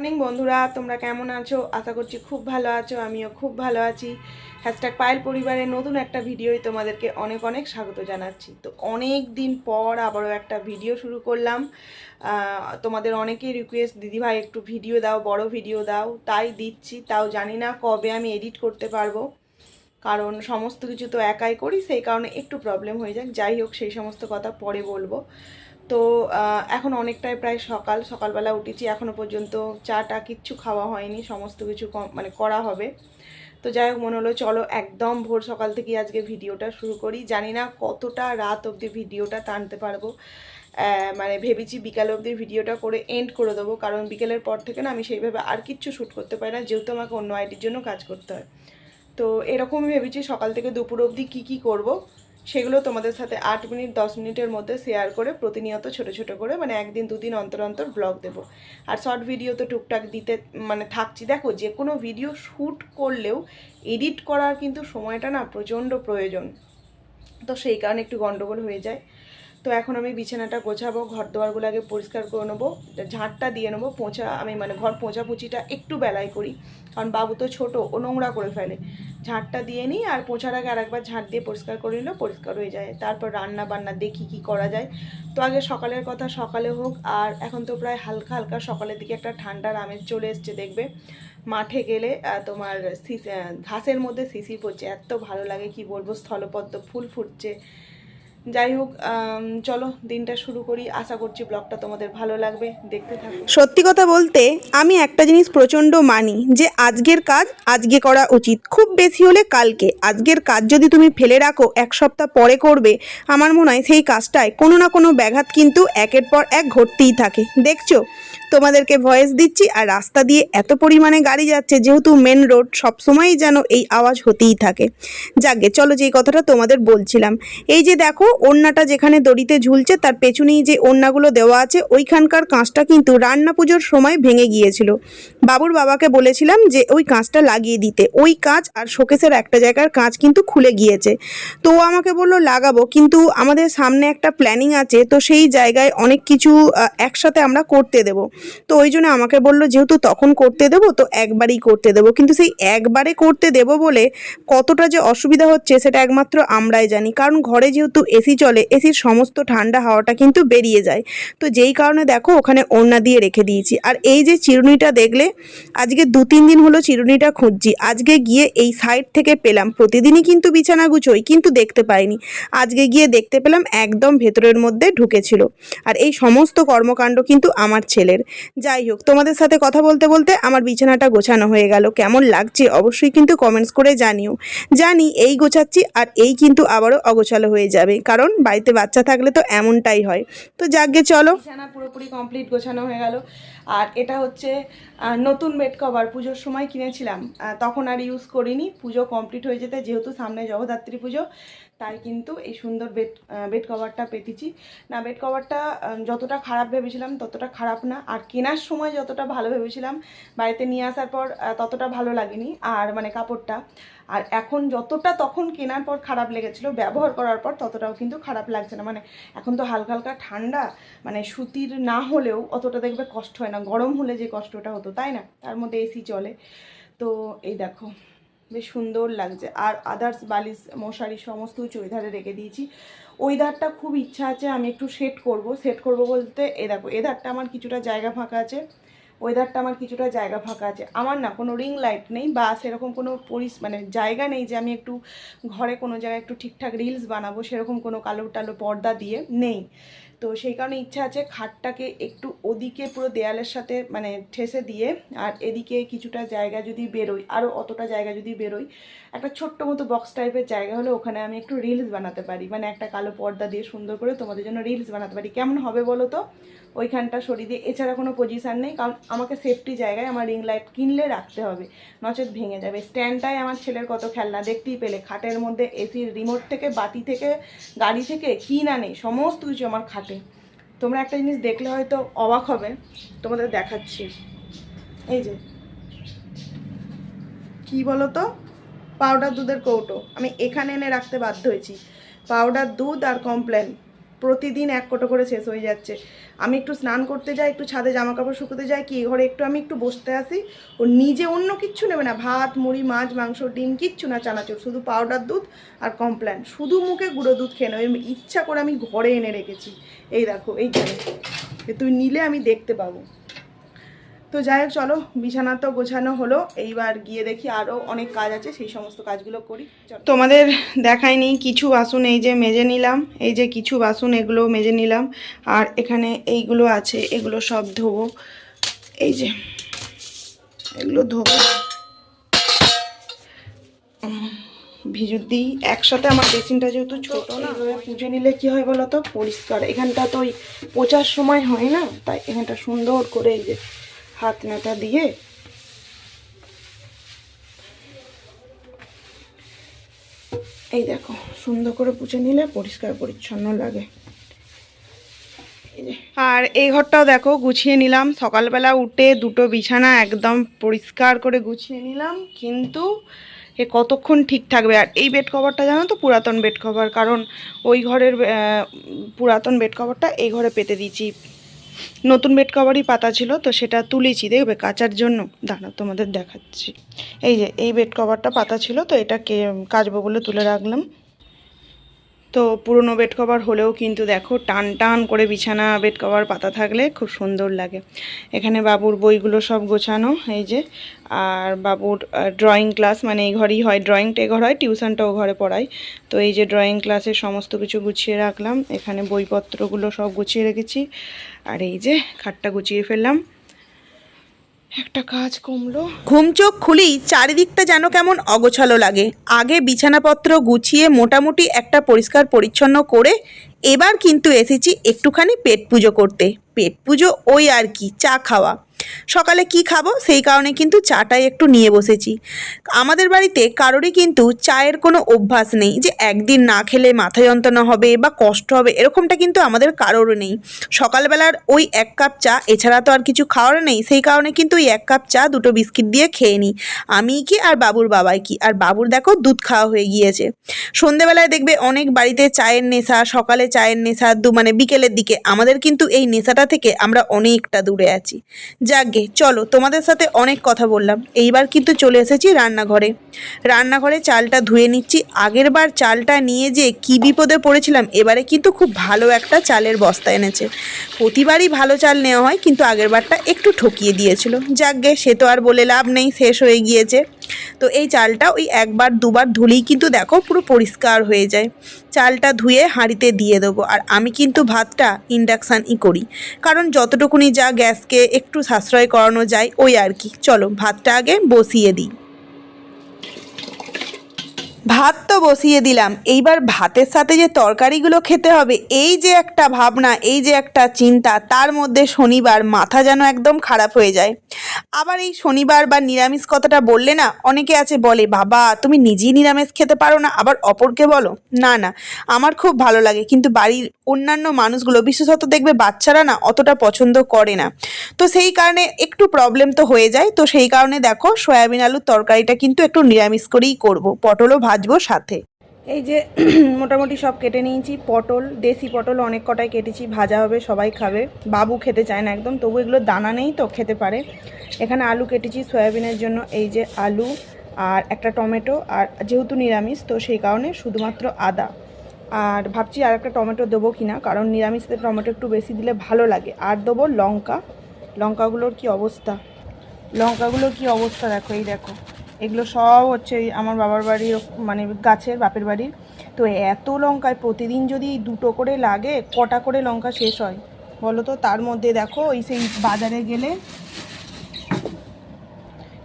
Morning বন্ধুরা। তোমরা কেমন আছো? আশা করছি খুব ভালো আছো, আমিও খুব ভালো আছি। হ্যাশট্যাগ পায়েল পরিবারের নতুন একটা ভিডিওই তোমাদেরকে অনেক অনেক স্বাগত জানাচ্ছি। তো অনেক দিন পর আবারও একটা ভিডিও শুরু করলাম। তোমাদের অনেকেই রিকোয়েস্ট দিদিভাই একটু ভিডিও দাও, বড় ভিডিও দাও। তাই দিচ্ছি, তাও জানি না কবে আমি এডিট করতে পারব। কারণ সমস্ত কিছু তো একাই করি, সেই কারণে একটু প্রবলেম হয়ে যাক। যাই হোক, সেই সমস্ত কথা পরে বলব। তো এখন অনেকটাই প্রায় সকাল, সকালবেলা উঠেছি এখনও পর্যন্ত চাটা কিচ্ছু খাওয়া হয়নি, সমস্ত কিছু মানে করা হবে। তো যাই হোক, মনে হলো চলো একদম ভোর সকাল থেকে আজকে ভিডিওটা শুরু করি। জানি না কতটা রাত অবধি ভিডিওটা টানতে পারব। মানে ভেবেছি বিকাল অবধি ভিডিওটা করে এন্ড করে দেবো, কারণ বিকেলের পর থেকে না আমি সেইভাবে আর কিচ্ছু শ্যুট করতে পারি না, যেহেতু আমাকে অন্য আইডির জন্য কাজ করতে হয়। তো এরকমই ভেবেছি সকাল থেকে দুপুর অবধি কী কী করব। সেগুলো তোমাদের সাথে আট মিনিট, দশ মিনিটের মধ্যে শেয়ার করে প্রতিনিয়ত ছোট ছোট করে মানে একদিন, দুদিন অন্তর অন্তর ব্লগ দেবো। আর শর্ট ভিডিও তো টুকটাক দিতে মানে থাকছি। দেখো, যে কোনো ভিডিও শ্যুট করলেও এডিট করার কিন্তু সময়টা না প্রচণ্ড প্রয়োজন। তো সেই কারণে একটু গণ্ডগোল হয়ে যায়। তো এখন আমি বিছানাটা গোছাবো ঘর দোয়ারগুলো আগে পরিষ্কার করে নেব ঝাঁটটা দিয়ে নেব, পোঁছা, আমি মানে ঘর পোঁছাপুছিটা একটু বেলায় করি। কারণ বাবু তো ছোট, ও নোংরা করে ফেলে। ঝাঁটটা দিয়ে নিই আর পোঁছার আগে আরেকবার ঝাঁট দিয়ে পরিষ্কার করে নিলে পরিষ্কার হয়ে যায়। তারপর রান্না বান্না দেখি কি করা যায়। তো আগে সকালের কথা সকালে হোক, আর এখন তো প্রায় হালকা হালকা সকালের দিকে একটা ঠান্ডার আমেজ চলে এসছে, দেখবে? মাঠে গেলে তোমার ঘাসের মধ্যে শিশির পড়ছে, এত ভালো লাগে, কি বলব? স্থলপদ্ম ফুল ফুটছে। যাই হোক চলো, দিনটা শুরু করি। আশা করছি ব্লগটা তোমাদের ভালো লাগবে। দেখতে থাকো। সত্যি কথা বলতে, আমি একটা জিনিস প্রচণ্ড মানি যে, আজকের কাজ আজকে করা উচিত। খুব বেশি হলে কালকে। আজকের কাজ যদি তুমি ফেলে রাখো, এক সপ্তাহ পরে করবে, আমার মনে হয় সেই কাজটায় কোনো না কোনো ব্যাঘাত কিন্তু একের পর এক ঘটতেই থাকে। দেখছ? তোমাদেরকে ভয়েস দিচ্ছি আর রাস্তা দিয়ে এত পরিমাণে গাড়ি যাচ্ছে, যেহেতু মেন রোড সবসময়ই যেন এই আওয়াজ হতেই থাকে। যাকে চলো যেই কথাটা তোমাদের বলছিলাম। এই যে দেখো, ওড়নাটা যেখানে দড়িতে ঝুলছে, তার পেছনেই যে ওড়নাগুলো দেওয়া আছে, ওইখানকার কাঁচটা কিন্তু রান্না পুজোর সময় ভেঙে গিয়েছিল। বাবুর বাবাকে বলেছিলাম যে, ওই কাঁচটা লাগিয়ে দিতে। ওই কাঁচ আর শোকেসের একটা জায়গার কাঁচ কিন্তু খুলে গিয়েছে। তো আমাকে বলল, লাগাবো। কিন্তু আমাদের সামনে একটা প্ল্যানিং আছে, তো সেই জায়গায় অনেক কিছু একসাথে আমরা করতে দেব। তো ওই জন্য আমাকে বলল, যেহেতু তখন করতে দেবো, তো একবারই করতে দেবো। কিন্তু সেই একবারে করতে দেবো বলে কতটা যে অসুবিধা হচ্ছে, সেটা একমাত্র আমরাই জানি। কারণ ঘরে যেহেতু এসি চলে এসির সমস্ত ঠান্ডা হাওয়াটা কিন্তু বেরিয়ে যায়। তো যেই কারণে দেখো, ওখানে ওড়না দিয়ে রেখে দিয়েছি। আর এই যে চিরুনিটা দেখলে, আজকে দু তিন দিন হলো চিরুনিটা খুঁজছি। আজকে গিয়ে এই সাইড থেকে পেলাম। প্রতিদিনই কিন্তু বিছানা গুছোই, কিন্তু দেখতে পাইনি। আজকে গিয়ে দেখতে পেলাম, একদম ভেতরের মধ্যে ঢুকেছিল। আর এই সমস্ত কর্মকাণ্ড কিন্তু আমার ছেলের। যাই হোক, তোমাদের সাথে কথা বলতে বলতে আমার বিছানাটা গোছানো হয়ে গেল। কেমন লাগছে অবশ্যই কিন্তু কমেন্টস করে জানিও। জানি এই গোছাচ্ছি আর এই কিন্তু আবারও অগোছালো হয়ে যাবে, কারণ বাড়িতে বাচ্চা থাকলে তো এমনটাই হয়। তো যাকগে, চলো। বিছানা পুরোপুরি কমপ্লিট গোছানো হয়ে গেল। আর এটা হচ্ছে নতুন বেড কভার পুজোর সময় কিনেছিলাম। তখন আর ইউজ করিনি। পুজো কমপ্লিট হয়ে যেতে, যেহেতু সামনে জগদ্ধাত্রী পুজো তাই কিন্তু এই সুন্দর বেড বেড কভারটা পেতেছি। না বেড কভারটা যতটা খারাপ ভেবেছিলাম ততটা খারাপ না। আর কেনার সময় যতটা ভালো ভেবেছিলাম, বাড়িতে নিয়ে আসার পর ততটা ভালো লাগেনি। আর মানে কাপড়টা, আর এখন যতটা তখন কেনার পর খারাপ লেগেছিল, ব্যবহার করার পর ততটাও কিন্তু খারাপ লাগছে না। মানে এখন তো হালকা হালকা ঠান্ডা মানে সুতির না হলেও অতটা দেখবে কষ্ট হয় না। গরম হলে যে কষ্টটা হতো, তাই না? তার মধ্যে এসি চলে। তো এই দেখো বেশ সুন্দর লাগছে। আর আদার্স বালিশ, মশারি সমস্ত কিছু ওই ধারে রেখে দিয়েছি। ওই ধারটা খুব ইচ্ছা আছে, আমি একটু সেট করব। সেট করব বলতে, এ দেখো, এ ধারটা আমার কিছুটা জায়গা ফাঁকা আছে। ওয়েদারটা আমার কিছুটা জায়গা ফাঁকা আছে। আমার না কোনো রিং লাইট নেই বা সেরকম কোনো পরিস মানে জায়গা নেই যে আমি একটু ঘরে কোনো জায়গায় একটু ঠিকঠাক রিলস বানাবো, সেরকম কোনো কালো টালো পর্দা দিয়ে নেই। তো সেই কারণে ইচ্ছা আছে খাটটাকে একটু ওদিকে পুরো দেয়ালের সাথে মানে ঠেসে দিয়ে আর এদিকে কিছুটা জায়গা যদি বেরোই আরও অতটা জায়গা যদি বেরোই, একটা ছোট্ট মতো বক্স টাইপের জায়গা হলে ওখানে আমি একটু রিলস বানাতে পারি। মানে একটা কালো পর্দা দিয়ে সুন্দর করে তোমাদের জন্য রিলস বানাতে পারি। কেমন হবে বলো তো? ওইখানটা সরিয়ে দিয়ে, এছাড়া কোনো পজিশান নেই, কারণ আমাকে সেফটি জায়গায় আমার রিং লাইট কিনলে রাখতে হবে, নচেত ভেঙে যাবে। স্ট্যান্ডটাই আমার ছেলের কত খেলনা, দেখতেই পেলে। খাটের মধ্যে এসির রিমোট থেকে, বাতি থেকে, গাড়ি থেকে, কি না নেই, সমস্ত কিছু আমার খাটে তোমরা একটা জিনিস দেখলে হয়তো অবাক হবে, তোমাদের দেখাচ্ছি। এই যে। কি বলো তো পাউডার দুধের কৌটো। আমি এখানে এনে রাখতে বাধ্য হয়েছি। পাউডার দুধ আর কমপ্লেন। প্রতিদিন এক কোটো করে শেষ হয়ে যাচ্ছে। আমি একটু স্নান করতে যাই, একটু ছাদে জামা কাপড় শুকোতে যাই, কি ঘরে একটু আমি একটু বসতে আসি। ও নিজে অন্য কিচ্ছু নেবে না, ভাত, মুড়ি, মাছ, মাংস, ডিম, কিচ্ছু না, চানাচুর, শুধু পাউডার দুধ আর কমপ্ল্যান শুধু মুখে গুঁড়ো দুধ খেয়ে নেবে ইচ্ছা করে আমি ঘরে এনে রেখেছি। এই দেখো যে তুই নিলে আমি দেখতে পাবো। তো যাই হোক চলো বিছানা তো গোছানো হলো। এইবার গিয়ে দেখি আরও অনেক কাজ আছে সেই সমস্ত কাজগুলো করি। তোমাদের দেখায়নি কিছু বাসন এই যে মেজে নিলাম এই যে কিছু বাসন এগুলো মেজে নিলাম। আর এখানে এইগুলো আছে এগুলো সব ধোবো। এই যে এগুলো ধোবো। ভিজুর দিই। একসাথে আমার বেসিনটা যেহেতু ছোটো না পুজো নিলে কি হয় বলো তো? পরিষ্কার। এখানটা তো ওই পোচার সময় হয় না তাই এখানটা সুন্দর করে এই যে হাত নাটা দিয়ে এই দেখো, সুন্দর করে পুছে নিলে পরিষ্কার পরিচ্ছন্ন লাগে। আর এই ঘরটাও দেখো, গুছিয়ে নিলাম। সকালবেলা উঠে দুটো বিছানা একদম পরিষ্কার করে গুছিয়ে নিলাম, কিন্তু এ কতক্ষণ ঠিক থাকবে? আর এই বেড কভারটা জানো তো, পুরাতন বেড কভার কারণ ওই ঘরের পুরাতন বেড কভারটা এই ঘরে পেতে দিয়েছি। নতুন বেড কভারই পাতা ছিল, তো সেটা তুলেছি। দেখবে কাচার জন্য। দাঁড়া তোমাদের দেখাচ্ছি। এই যে, এই বেড কভারটা পাতা ছিল, তো এটা কে কাচবো বলে তুলে রাখলাম। তো পুরনো বেড কভার হলেও কিন্তু দেখো টান টান করে বিছানা বেড কভার পাতা থাকলে খুব সুন্দর লাগে। এখানে বাবুর বইগুলো সব গোছানো, এই যে। আর বাবুর ড্রয়িং ক্লাস মানে এই ঘরেই হয় ড্রয়িংটা এ ঘর হয় টিউশনটাও ঘরে পড়াই তো এই যে ড্রয়িং ক্লাসের সমস্ত কিছু গুছিয়ে রাখলাম। এখানে বইপত্রগুলো সব গুছিয়ে রেখেছি। আর এই যে খাটটা গুছিয়ে ফেললাম। একটা কাজ কমলো। ঘুম চোখ খুলি চারিদিকটা যেন কেমন অগোছালো লাগে। আগে বিছানাপত্র গুছিয়ে মোটামুটি একটা পরিষ্কার পরিচ্ছন্ন করে এবার কিন্তু এসেছি একটুখানি পেট পুজো করতে। পেট পুজো ওই আর কি, চা খাওয়া। সকালে কি খাব? সেই কারণে কিন্তু চাটাই একটু নিয়ে বসেছি। আমাদের বাড়িতে কারোরই কিন্তু চায়ের কোনো অভ্যাস নেই যে একদিন না খেলে মাথা যন্ত্রণা হবে বা কষ্ট হবে, এরকমটা কিন্তু আমাদের কারোরও নেই। সকালবেলার ওই এক কাপ চা, এছাড়া তো আর কিছু খাওয়ার নেই, সেই কারণে কিন্তু ওই এক কাপ চা, দুটো বিস্কিট দিয়ে খেয়ে নিই। আমি কি আর বাবুর বাবাই কি? আর বাবুর দেখো দুধ খাওয়া হয়ে গিয়েছে। সন্ধেবেলায় দেখবে অনেক বাড়িতে চায়ের নেশা, সকালে চায়ের নেশা, দু মানে বিকেলের দিকে। আমাদের কিন্তু এই নেশাটা থেকে আমরা অনেকটা দূরে আছি। যাকগে চলো তোমাদের সাথে অনেক কথা বললাম। এইবার কিন্তু চলে এসেছি রান্নাঘরে। রান্নাঘরে চালটা ধুয়ে নিচ্ছি। আগের বার চালটা নিয়ে যে কি বিপদে পড়েছিলাম, এবারে কিন্তু খুব ভালো একটা চালের বস্তা এনেছে। প্রতিবারই ভালো চাল নেওয়া হয়, কিন্তু আগের বারটা একটু ঠকিয়ে দিয়েছিল। যাকগে সে তো আর বলে লাভ নেই, শেষ হয়ে গিয়েছে। তো এই চালটা ওই একবার, দুবার ধুলেই কিন্তু দেখো পুরো পরিষ্কার হয়ে যায়। চালটা ধুয়ে হাঁড়িতে দিয়ে দেবো। আর আমি কিন্তু ভাতটা ইন্ডাকশানই করি। কারণ যতটুকুনি যা গ্যাসকে একটু সাশ্রয় করানো যায়, ওই আর কি। চলো ভাতটা আগে বসিয়ে দিই। ভাত তো বসিয়ে দিলাম। এইবার ভাতের সাথে যে তরকারিগুলো খেতে হবে, এই যে একটা ভাবনা, এই যে একটা চিন্তা, তার মধ্যে শনিবার মাথা যেন একদম খারাপ হয়ে যায়। আবার এই শনিবার বা নিরামিষ কথাটা বললে না, অনেকে আছে বলে, বাবা, তুমি নিজেই নিরামিষ খেতে পারো না। আবার অপরকে বলো, না না, আমার খুব ভালো লাগে। কিন্তু বাড়ির অন্যান্য মানুষগুলো, বিশেষত দেখবে বাচ্চারা না, অতটা পছন্দ করে না। তো সেই কারণে একটু প্রবলেম তো হয়ে যায়। তো সেই কারণে দেখো, সয়াবিন আলুর তরকারিটা কিন্তু একটু নিরামিষ করেই করব। পটলও ভাজবো সাথে। এই যে মোটামুটি সব কেটে নিয়েছি, পটল, দেশি পটল অনেক কটাই কেটেছি, ভাজা হবে, সবাই খাবে। বাবু খেতে চায় না একদম, তবু এগুলো দানা নেই তো, খেতে পারে। এখানে আলু কেটেছি সয়াবিনের জন্য, এই যে আলু আর একটা টমেটো, আর যেহেতু নিরামিষ, তো সেই কারণে শুধুমাত্র আদা। আর ভাবছি আর একটা টমেটো দেবো কি না কারণ নিরামিষতে টমেটো একটু বেশি দিলে ভালো লাগে। আর দেবো লঙ্কা। লঙ্কাগুলোর কি অবস্থা? লঙ্কাগুলোর কি অবস্থা দেখো, এই দেখো। এগুলো সব হচ্ছে আমার বাবার বাড়ির মানে গাছের বাপের বাড়ির তো এত লঙ্কায় প্রতিদিন যদি দুটো করে লাগে, কটা করে লঙ্কা শেষ হয়? বলো তো, তার মধ্যে দেখো ওই সেই বাজারে গেলে,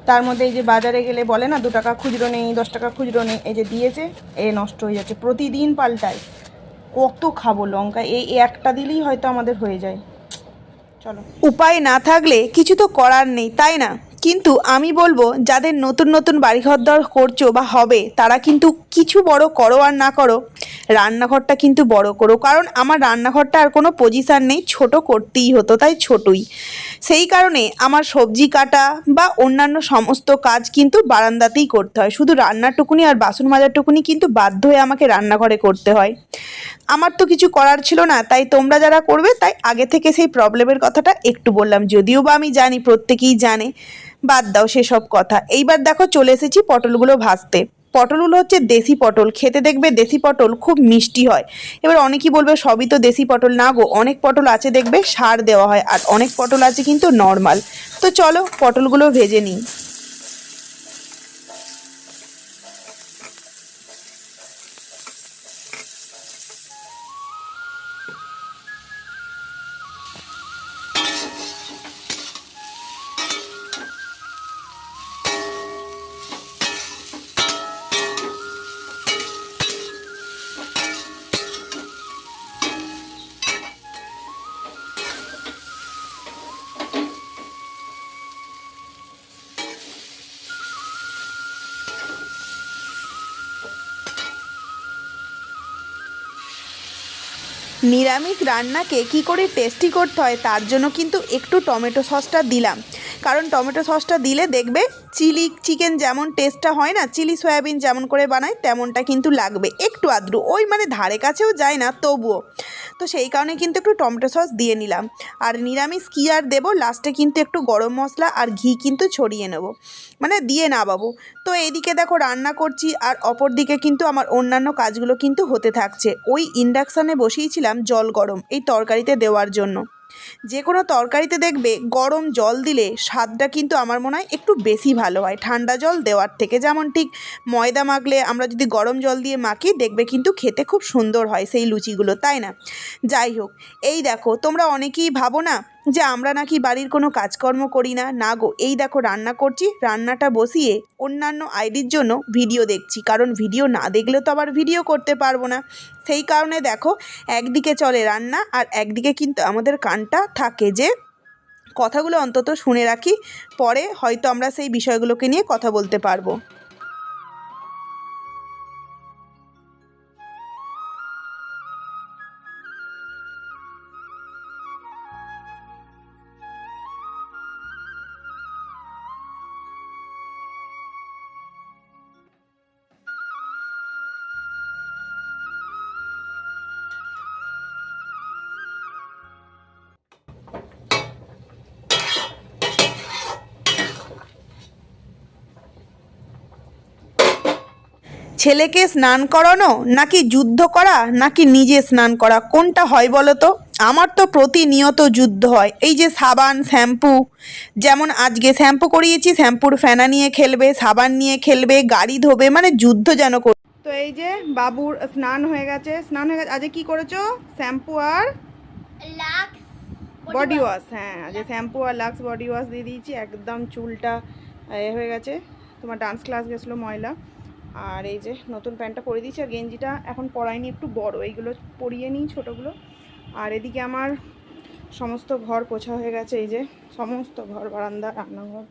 তার মধ্যে এই যে বাজারে গেলে বলে না, দু টাকা খুচরো নেই, দশ টাকা খুচরো নেই, এই যে দিয়েছে, এ নষ্ট হয়ে যাচ্ছে, প্রতিদিন পাল্টায়। কত খাব লঙ্কা? এই এই একটা দিলেই হয়তো আমাদের হয়ে যায়। চলো। উপায় না থাকলে কিছু তো করার নেই, তাই না? কিন্তু আমি বলব, যাদের নতুন নতুন বাড়িঘর দর করছ বা হবে, তারা কিন্তু কিছু বড় করো আর না করো, রান্নাঘরটা কিন্তু বড় করো। কারণ আমার রান্নাঘরটা আর কোনো পজিশান নেই, ছোট করতেই হতো, তাই ছোটই। সেই কারণে আমার সবজি কাটা বা অন্যান্য সমস্ত কাজ কিন্তু বারান্দাতেই করতে হয়। শুধু রান্নাটুকুনি আর বাসন মাজারটুকুনি কিন্তু বাধ্য হয়ে আমাকে রান্নাঘরে করতে হয়। আমার তো কিছু করার ছিল না, তাই তোমরা যারা করবে তাই আগে থেকে সেই প্রবলেমের কথাটা একটু বললাম। যদিও বা আমি জানি, প্রত্যেকেই জানে, বাদ দাও সেসব কথা। এইবার দেখো চলে এসেছি পটলগুলো ভাজতে। পটলগুলো হচ্ছে দেশি পটল। খেতে দেখবে দেশি পটল খুব মিষ্টি হয়। এবার অনেকেই বলবে, সবই তো দেশি পটল। না গো, অনেক পটল আছে দেখবে, সার দেওয়া হয়। আর অনেক পটল আছে কিন্তু নর্মাল তো চলো পটলগুলো ভেজে নিই। নিরামিষ রান্নাকে কি করে টেস্টি করতে হয় তার জন্য কিন্তু একটু টমেটো সসটা দিলাম। কারণ টমেটো সসটা দিলে দেখবে চিলি চিকেন যেমন টেস্টটা হয় না, চিলি সয়াবিন যেমন করে বানায় তেমনটা কিন্তু লাগবে। একটু আদ্রু, ওই মানে ধারে কাছেও যায় না, তবুও। তো সেই কারণে কিন্তু একটু টমেটো সস দিয়ে নিলাম। আর নিরামিষ কী আর দেবো? লাস্টে কিন্তু একটু গরম মশলা আর ঘি কিন্তু ছড়িয়ে নেব। মানে দিয়ে না বাবু। তো এইদিকে দেখো রান্না করছি আর অপর দিকে কিন্তু আমার অন্যান্য কাজগুলো কিন্তু হতে থাকছে। ওই ইন্ডাকশানে বসিয়েছিলাম জল গরম, এই তরকারিতে দেওয়ার জন্য। যে কোনো তরকারিতে দেখবে গরম জল দিলে স্বাদটা কিন্তু আমার মনে হয় একটু বেশি ভালো হয়। ঠান্ডা জল দেওয়ার থেকে যেমন ঠিক ময়দা মাখলে আমরা যদি গরম জল দিয়ে মাখি, দেখবে কিন্তু খেতে খুব সুন্দর হয় সেই লুচিগুলো, তাই না? যাই হোক, এই দেখো, তোমরা অনেকেই ভাবো না যে আমরা নাকি বাড়ির কোনো কাজকর্ম করি না। না গো, এই দেখো রান্না করছি, রান্নাটা বসিয়ে অন্যান্য আইডির জন্য ভিডিও দেখছি। কারণ ভিডিও না দেখলে তো আবার ভিডিও করতে পারব না। সেই কারণে দেখো, একদিকে চলে রান্না আর একদিকে কিন্তু আমাদের কানটা থাকে যে কথাগুলো অন্তত শুনে রাখি, পরে হয়তো আমরা সেই বিষয়গুলোকে নিয়ে কথা বলতে পারব। ছেলেকে স্নান করানো নাকি যুদ্ধ করা নাকি নিজে স্নান করা? কোনটা হয় বলো তো? আমার তো প্রতিনিয়ত যুদ্ধ হয়। এই যে সাবান শ্যাম্পু যেমন আজকে শ্যাম্পু করিয়েছি শ্যাম্পুর ফেনা নিয়ে খেলবে সাবান নিয়ে খেলবে গাড়ি ধোবে মানে যুদ্ধ যেন কর তো এই যে বাবুর স্নান হয়ে গেছে স্নান হয়ে গেছে। আজকে কি করেছ? শ্যাম্পু আর লাক্স বডি ওয়াশ হ্যাঁ আজকে শ্যাম্পু আর লাক্স বডি ওয়াশ দিয়ে দিয়েছি। একদম চুলটা এ হয়ে গেছে। তোমার ডান্স ক্লাস গেছিল ময়লা। আর এই যে নতুন প্যান্টটা পরে দিয়েছি, আর গেঞ্জিটা এখন পরাইনি, একটু বড়। এইগুলো পরিয়ে নিই ছোটোগুলো। আর এদিকে আমার সমস্ত ঘর পোছা হয়ে গেছে, এই যে সমস্ত ঘর, বারান্দা, রান্নাঘর।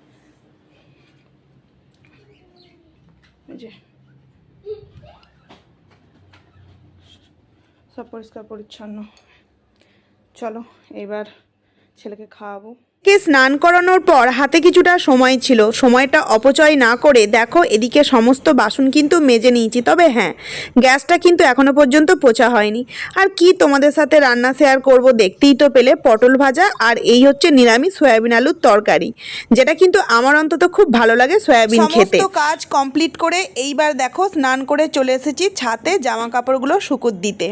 এই যে। সব পরিষ্কার পরিচ্ছন্ন। চলো, এবার ছেলেকে খাওয়াবো। কে স্নান করানোর পর হাতে কিছুটা সময় ছিল। সময়টা অপচয় না করে দেখো এদিকে সমস্ত বাসন কিন্তু মেজে নিয়েছি। তবে হ্যাঁ গ্যাসটা কিন্তু এখনও পর্যন্ত পোছা হয়নি। আর কি তোমাদের সাথে রান্না শেয়ার করব দেখতেই তো পেলে পটল ভাজা আর এই হচ্ছে নিরামিষ সয়াবিন আলুর তরকারি যেটা কিন্তু আমার অন্তত খুব ভালো লাগে সয়াবিন খেতে। কাজ কমপ্লিট করে এইবার দেখো স্নান করে চলে এসেছি ছাতে জামা কাপড়গুলো শুকুর দিতে।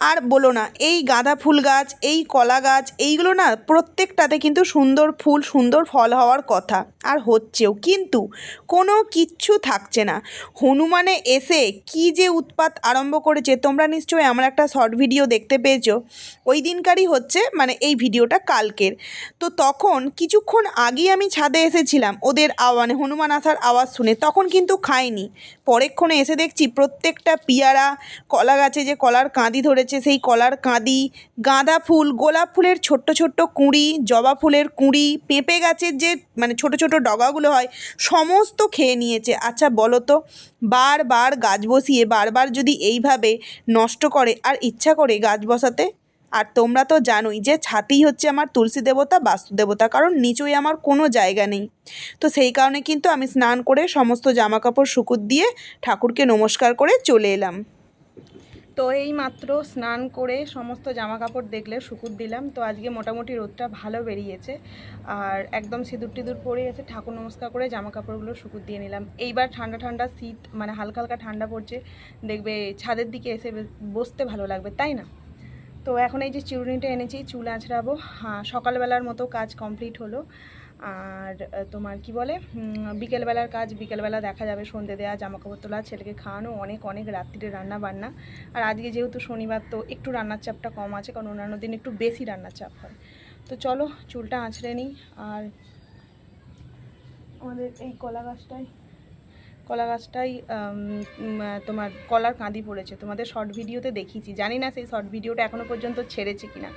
আর বলো না, এই গাঁদা ফুল গাছ, এই কলা গাছ, এইগুলো না প্রত্যেকটাতে কিন্তু সুন্দর ফুল, সুন্দর ফল হওয়ার কথা। আর হচ্ছেও, কিন্তু কোনো কিচ্ছু থাকছে না। হনুমানে এসে কি যে উৎপাত আরম্ভ করেছে, তোমরা নিশ্চয়ই আমার একটা শর্ট ভিডিও দেখতে পেয়েছ। ওই দিনকারই হচ্ছে মানে এই ভিডিওটা কালকের। তো তখন, কিছুক্ষণ আগেই আমি ছাদে এসেছিলাম, ওদের মানে হনুমান আসার আওয়াজ শুনে। তখন কিন্তু খাইনি। পরেক্ষণে এসে দেখছি প্রত্যেকটা পিয়ারা, কলা গাছে যে কলার কাঁদি ধরেছে সেই কলার কাঁদি। গাঁদা ফুল, গোলাপ ফুলের ছোট্ট ছোট্ট কুঁড়ি, জবা ফুলের কুঁড়ি, পেঁপে গাছের যে মানে ছোট ছোট ডগাগুলো হয়, সমস্ত খেয়ে নিয়েছে। আচ্ছা বলো তো বারবার গাছ বসিয়ে বারবার যদি এইভাবে নষ্ট করে, আর ইচ্ছা করে গাছ বসাতে? আর তোমরা তো জানোই যে ছাতেই হচ্ছে আমার তুলসী দেবতা, বাস্তু দেবতা, কারণ নিচই আমার কোনো জায়গা নেই। তো সেই কারণে কিন্তু আমি স্নান করে সমস্ত জামা কাপড় শুকুর দিয়ে ঠাকুরকে নমস্কার করে চলে এলাম। তো এই মাত্র স্নান করে সমস্ত জামা কাপড় দেখলে শুকুর দিলাম। তো আজকে মোটামুটি রোদটা ভালো বেরিয়েছে। আর একদম সিঁদুর টিঁদুর পরে এসে ঠাকুর নমস্কার করে জামা কাপড়গুলো শুকুর দিয়ে নিলাম। এইবার ঠান্ডা ঠান্ডা শীত মানে হালকা হালকা ঠান্ডা পড়ছে। দেখবে ছাদের দিকে এসে বসতে ভালো লাগবে, তাই না? তো এখন এই যে চিরুনিটা এনেছি, চুল আঁচড়াবো। হ্যাঁ সকালবেলার মতো কাজ কমপ্লিট হলো। আর তোমার কি বলে বিকেলবেলার কাজ, বিকেলবেলা দেখা যাবে, সন্ধে দেওয়া জামা কাপড় তোলা, ছেলেকে খাওয়ানো, অনেক অনেক রাত্রিরে রান্না বান্না আর আজকে যেহেতু শনিবার, তো একটু রান্নার চাপটা কম আছে, কারণ অন্যান্য দিন একটু বেশি রান্নার চাপ হয়। তো চলো, চুলটা আঁচড়ে নিই, আর আমাদের এই কলা গাছটাই কলা গাছটাই তোমার কলার কাঁদি পড়েছে। তোমাদের শর্ট ভিডিওতে দেখিয়েছি। জানি না সেই শর্ট ভিডিওটা এখনও পর্যন্ত ছেড়েছে কিনা।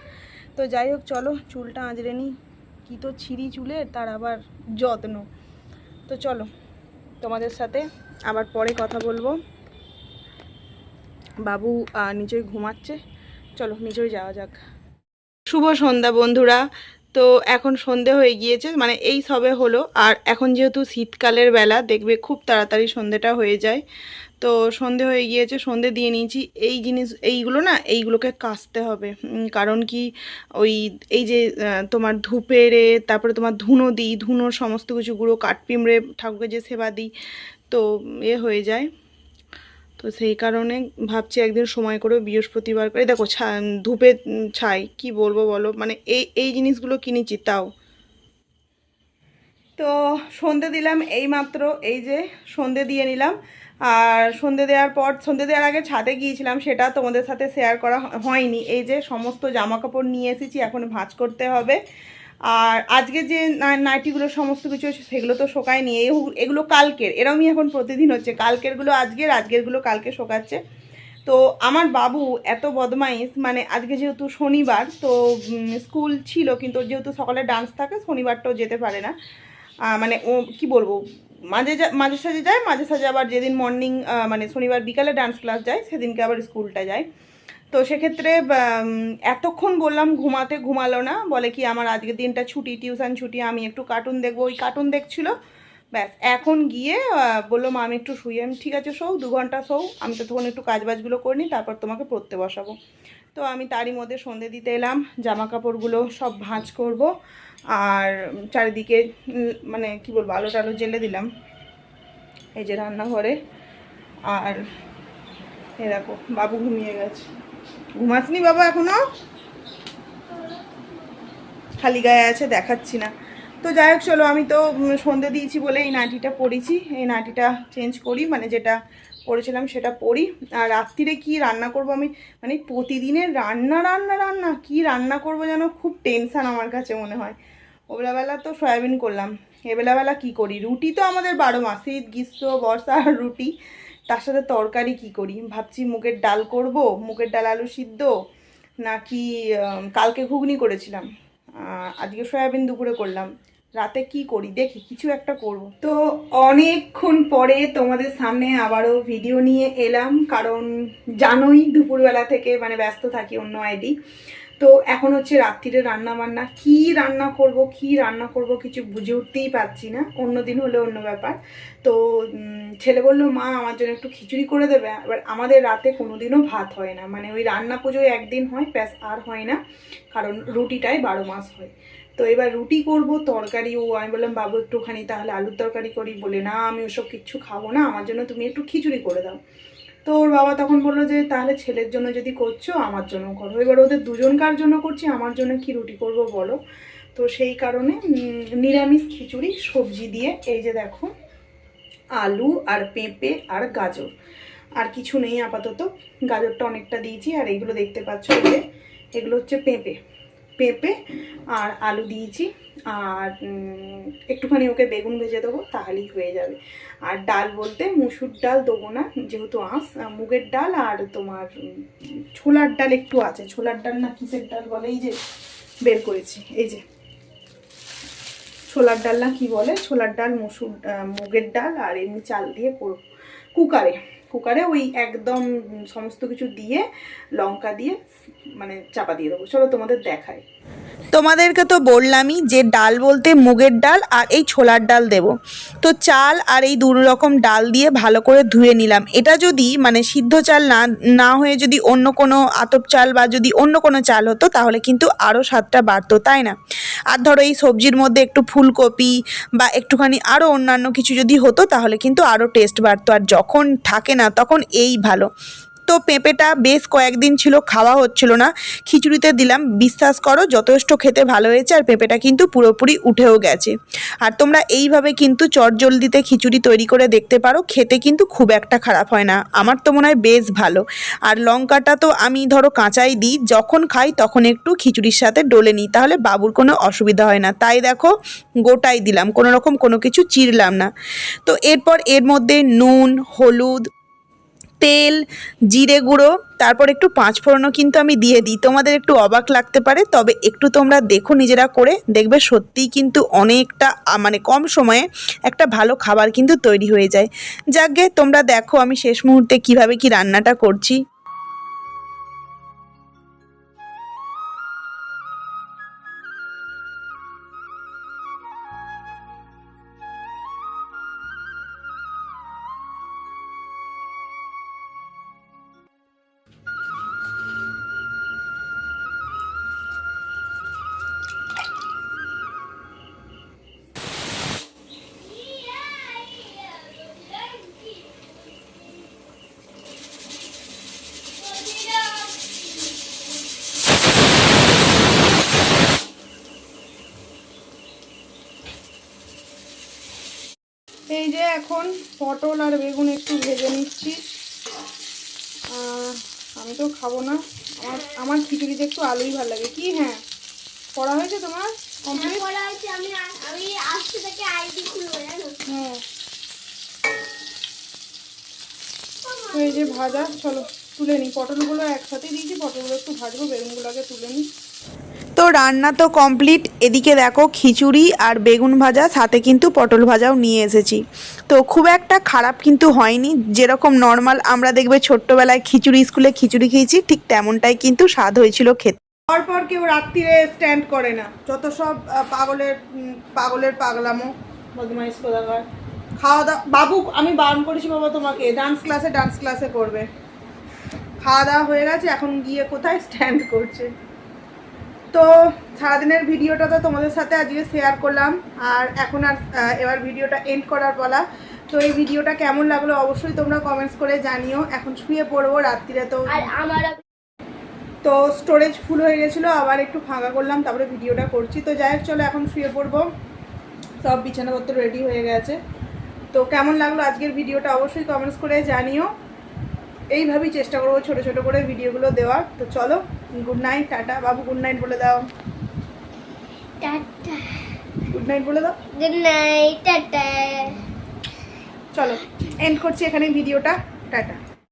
তো যাই হোক, চলো, চুলটা আঁচড়ে নিই। কী তো ছিঁড়ি চুলের, তার আবার যত্ন। তো চলো, তোমাদের সাথে আবার পরে কথা বলব। বাবু নিজেই ঘুমাচ্ছে। চলো নিজেই যাওয়া যাক। শুভ সন্ধ্যা বন্ধুরা। তো এখন সন্ধে হয়ে গিয়েছে মানে এই সবে হলো। আর এখন যেহেতু শীতকালের বেলা, দেখবে খুব তাড়াতাড়ি সন্ধেটা হয়ে যায়। তো সন্ধে হয়ে গিয়েছে, সন্ধে দিয়ে নিয়েছি। এই জিনিস, এইগুলো না, এইগুলোকে কাচতে হবে। কারণ কি, ওই, এই যে তোমার ধূপেরে তারপরে তোমার ধুনো দিই, ধুনোর সমস্ত কিছু গুঁড়ো কাঠপিমড়ে ঠাকুরকে যে সেবা দিই, তো এ হয়ে যায়। তো সেই কারণে ভাবছি একদিন সময় করে বৃহস্পতিবার করে দেখো ধূপে ছাই, কি বলব বলো? মানে এই এই জিনিসগুলো কিনেছি তাও। তো সন্ধে দিলাম এই মাত্র, এই যে সন্ধে দিয়ে নিলাম। আর সন্ধে দেওয়ার পর, সন্ধে দেওয়ার আগে ছাদে গিয়েছিলাম, সেটা তোমাদের সাথে শেয়ার করা হয়নি। এই যে সমস্ত জামা কাপড় নিয়ে এসেছি, এখন ভাঁজ করতে হবে। আর আজকে যে নাইটিগুলো সমস্ত কিছু সেগুলো তো শোকায়নি এই- এগুলো কালকের, এরমই এখন প্রতিদিন হচ্ছে। কালকেরগুলো আজকের, আজকেরগুলো কালকে শোকাচ্ছে। তো আমার বাবু এত বদমাইশ মানে আজকে যেহেতু শনিবার, তো স্কুল ছিল, কিন্তু যেহেতু সকালে ডান্স থাকে, শনিবারটাও যেতে পারে না। মানে ও, কি বলব, মাঝে মাঝে সাঝে যায়, মাঝে সাঝে আবার যেদিন মর্নিং মানে শনিবার বিকালে ডান্স ক্লাস যায়, সেদিনকে আবার স্কুলটা যায়। তো সেক্ষেত্রে এতক্ষণ বললাম ঘুমাতে ঘুমালো না, বলে কি আমার আজকের দিনটা ছুটি, টিউশন ছুটি, আমি একটু কার্টুন দেখব, ওই কার্টুন দেখছিল। ব্যাস, এখন গিয়ে বলল, মা, আমি একটু শুই আমি ঠিক আছে, শোও, দু ঘণ্টা শোও, আমি তো তখন একটু কাজবাজগুলো করে নিই, তারপর তোমাকে পড়তে বসাবো। তো আমি তারই মধ্যে সন্ধে দিতে এলাম জামা কাপড়গুলো সব ভাঁজ করব, আর চারিদিকে মানে কি বলব আলো টালো জেলে দিলাম, এই যে রান্নাঘরে, আর এ দেখো, বাবু ঘুমিয়ে গেছে। ঘুমাসনি বাবা এখনও খালি গায়ে আছে, দেখাচ্ছি না। তো যাই হোক, চলো আমি তো সন্ধে দিয়েছি বলে এই নাটিটা পরেছি এই নাটিটা চেঞ্জ করি মানে যেটা পরেছিলাম সেটা পরি আর রাত্রিরে কি রান্না করব আমি? মানে প্রতিদিনের রান্না রান্না রান্না, কি রান্না করব যেন খুব টেনশন আমার কাছে মনে হয়। ওবেলাবেলা তো সয়াবিন করলাম। এবেলাবেলা কি করি? রুটি তো আমাদের বারো মাস শীত গ্রীষ্ম, বর্ষা রুটি। তার সাথে তরকারি কি করি? ভাবছি মুগের ডাল করব, মুগের ডাল, আলু সিদ্ধ, নাকি কালকে ঘুগনি করেছিলাম। আজকে সয়াবিন দুপুরে করলাম। রাতে কি করি? দেখি, কিছু একটা করব। তো অনেকক্ষণ পরে তোমাদের সামনে আবারও ভিডিও নিয়ে এলাম, কারণ জানোই দুপুরবেলা থেকে মানে ব্যস্ত থাকি অন্য আইডি। তো এখন হচ্ছে রাত্রিরে রান্না বান্না। কি রান্না করব, কি রান্না করব কিছু বুঝে উঠতেই পারছি না। অন্য দিন হলে অন্য ব্যাপার। তো ছেলে বলল, মা, আমার জন্য একটু খিচুড়ি করে দেবে। এবার আমাদের রাতে কোনোদিনও ভাত হয় না। মানে ওই রান্না পুজোয় একদিন হয় প্যাস আর হয় না। কারণ রুটিটাই বারো মাস হয়। তো এবার রুটি করব, তরকারি ও আমি বললাম, বাবু, একটুখানি তাহলে আলুর তরকারি করি। বলে, না, আমি ওসব কিচ্ছু খাব না। আমার জন্য তুমি একটু খিচুড়ি করে দাও। তো ওর বাবা তখন বলল যে, তাহলে ছেলের জন্য যদি করছ, আমার জন্য করো। এবার ওদের দুজনকার জন্য করছি, আমার জন্য কি রুটি করব বলো? তো সেই কারণে নিরামিষ খিচুড়ি, সবজি দিয়ে, এই যে দেখো, আলু আর পেঁপে আর গাজর। আর কিছু নেই আপাতত, গাজরটা অনেকটা দিয়েছি, আর এইগুলো দেখতে পাচ্ছ, এগুলো হচ্ছে পেঁপে। পেঁপে আর আলু দিয়েছি আর একটুখানি ওকে বেগুন ভেজে দেবো তাহলেই হয়ে যাবে। আর ডাল বলতে মুসুর ডাল দেবো না যেহেতু আহ, মুগের ডাল আর তোমার ছোলার ডাল একটু আছে। ছোলার ডাল না কিসের ডাল বলে? এই যে বের করেছি এই যে। ছোলার ডাল না কি বলে? ছোলার ডাল মুসুর মুগের ডাল আর এমনি চাল দিয়ে করব। কুকারে। কুকারে ওই একদম সমস্ত কিছু দিয়ে, লঙ্কা দিয়ে মানে চাপা দিয়ে দেবো। চলো তোমাদের দেখাই। তোমাদেরকে তো বললামই যে ডাল বলতে মুগের ডাল আর এই ছোলার ডাল দেব। তো চাল আর এই দু রকম ডাল দিয়ে ভালো করে ধুয়ে নিলাম। এটা যদি মানে সিদ্ধ চাল না না হয়ে যদি অন্য কোনো আতপ চাল বা যদি অন্য কোনো চাল হতো, তাহলে কিন্তু আরও স্বাদটা বাড়তো, তাই না? আর ধরো এই সবজির মধ্যে একটু ফুলকপি বা একটুখানি আরও অন্যান্য কিছু যদি হতো, তাহলে কিন্তু আরও টেস্ট বাড়তো। আর যখন থাকে না, তখন এই ভালো। তো পেঁপেটা বেশ কয়েকদিন ছিল, খাওয়া হচ্ছিল না। খিচুড়িতে দিলাম, বিশ্বাস করো যথেষ্ট খেতে ভালো হয়েছে আর পেঁপেটা কিন্তু পুরোপুরি উঠেও গেছে। আর তোমরা এইভাবে কিন্তু চটজলদিতে খিচুড়ি তৈরি করে দেখতে পারো, খেতে কিন্তু খুব একটা খারাপ হয় না। আমার তো মনে হয় বেশ ভালো। আর লঙ্কাটা তো আমি ধরো কাঁচাই দিই, যখন খাই তখন একটু খিচুড়ির সাথে ডলে নিই, তাহলে বাবুর কোনো অসুবিধা হয় না। তাই দেখো গোটাই দিলাম, কোনো রকম কোনো কিছু চিরলাম না। তো এরপর এর মধ্যে নুন, হলুদ তেল, জিরে গুঁড়ো, তারপর একটু পাঁচ ফোড়নও কিন্তু আমি দিয়ে দিই। তোমাদের একটু অবাক লাগতে পারে, তবে একটু তোমরা দেখো নিজেরা করে, দেখবে সত্যিই কিন্তু অনেকটা মানে কম সময়ে একটা ভালো খাবার কিন্তু তৈরি হয়ে যায়। যাকগে তোমরা দেখো আমি শেষ মুহূর্তে কীভাবে কি রান্নাটা করছি। পটল আর বেগুন একটু ভেজে নিচ্ছি। আমি তো খাব না। আমার আমার খিচুড়িতে একটু আলুই ভালো লাগে। কি হ্যাঁ? পড়া হয়েছে তোমার? কমপ্লিট হয়েছে। আমি আমি আজকে থেকে আইডি খুলবো জানো? হ্যাঁ। তো এই যে ভাজা চলো তুলে নিই পটলগুলো একসাথেই দিয়েছি। পটলগুলো একটু ভাজবো বেগুনগুলোকে তুলে নিই তো রান্না তো কমপ্লিট এদিকে দেখো খিচুড়ি আর বেগুন ভাজা, সাথে কিন্তু পটল ভাজাও নিয়ে এসেছি। তো খুব একটা খারাপ কিন্তু হয়নি। যেরকম নর্মাল আমরা দেখবে ছোট্টবেলায় খিচুড়ি স্কুলে খিচুড়ি খেয়েছি, ঠিক তেমনটাই কিন্তু স্বাদ হয়েছিল খেতে। পর পর কেউ রাত্রিরে স্ট্যান্ড করে না। যত সব পাগলের পাগলের পাগলামো খাওয়া দাওয়া, বাবু, আমি বারণ করেছি বাবা তোমাকে ডান্স ক্লাসে ডান্স ক্লাসে করবে। খাওয়া দাওয়া হয়ে গেছে, এখন গিয়ে কোথায় স্ট্যান্ড করছে? তো সারাদিনের ভিডিওটা তো তোমাদের সাথে আজকে শেয়ার করলাম আর এখন আর এবার ভিডিওটা এন্ড করার পালা। তো এই ভিডিওটা কেমন লাগল অবশ্যই তোমরা কমেন্টস করে জানিও। এখন শুয়ে পড়ব রাত্রিরে তো তো স্টোরেজ ফুল হয়ে গেছিল আবার একটু ফাঁকা করলাম তারপরে ভিডিওটা করছি। তো যাই হোক চলো এখন শুয়ে পড়ব। সব বিছানাপত্র রেডি হয়ে গেছে। তো কেমন লাগল আজকের ভিডিওটা অবশ্যই কমেন্টস করে জানিও। এইভাবেই চেষ্টা করব ছোট ছোট করে ভিডিওগুলো দেওয়ার। তো চলো গুড নাইট টাটা বাবু গুড নাইট বলে দাও টাটা গুড নাইট বলে দাও গুড নাইট টাটা চলো এন্ড করছি এখানে ভিডিওটা টাটা